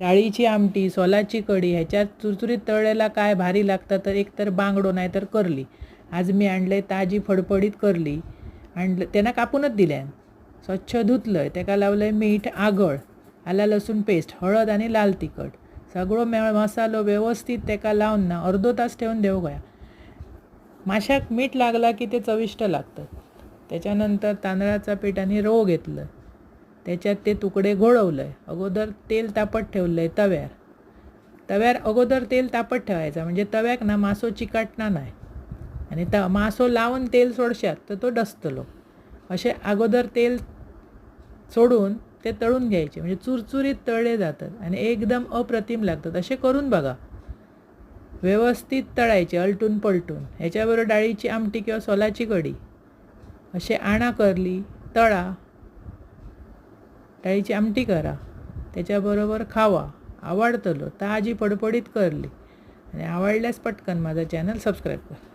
डाळीची आमटी सोलाची कढी ह्याच्यात चुरचुरीत तळलेला काय भारी लागतं तर एक तर बांगडो नाही तर करली. आज मी आणले ताजी फडफडीत करली. आणलं त्यांना कापूनच दिल्यान स्वच्छ धुतलं त्याका लावलं मीठ आगळ आला लसूण पेस्ट हळद आणि लाल तिखट. सगळो मे मसालो व्यवस्थित त्याका लावून ना अर्धो तास ठेवून देऊ गया. माशाक मीठ लागला की ते चविष्ट लागतं. त्याच्यानंतर तांदळाचा पीठ आणि रव घेतलं. त्याच्यात ते तुकडे घोळवलं आहे अगोदर तेल तापत ठेवलं आहे तव्यार. तव्यार अगोदर तेल तापत ठेवायचा. म्हणजे तव्याक ना मासो चिकाटना नाही आणि त मासो लावून तेल सोडशात तर तो डसतलो. असे अगोदर तेल सोडून ते तळून घ्यायचे. म्हणजे चुरचुरीत तळले जातात आणि एकदम अप्रतिम लागतात. असे करून बघा. व्यवस्थित तळायचे अलटून पलटून. ह्याच्याबरोबर डाळीची आमटी किंवा सोलाची कढी. असे आणा करली तळा. डाळीची आमटी करा. त्याच्याबरोबर खावा. आवडतलो ताजी पडपडीत करली. आणि आवडल्यास पटकन माझा चॅनल सबस्क्राईब करा.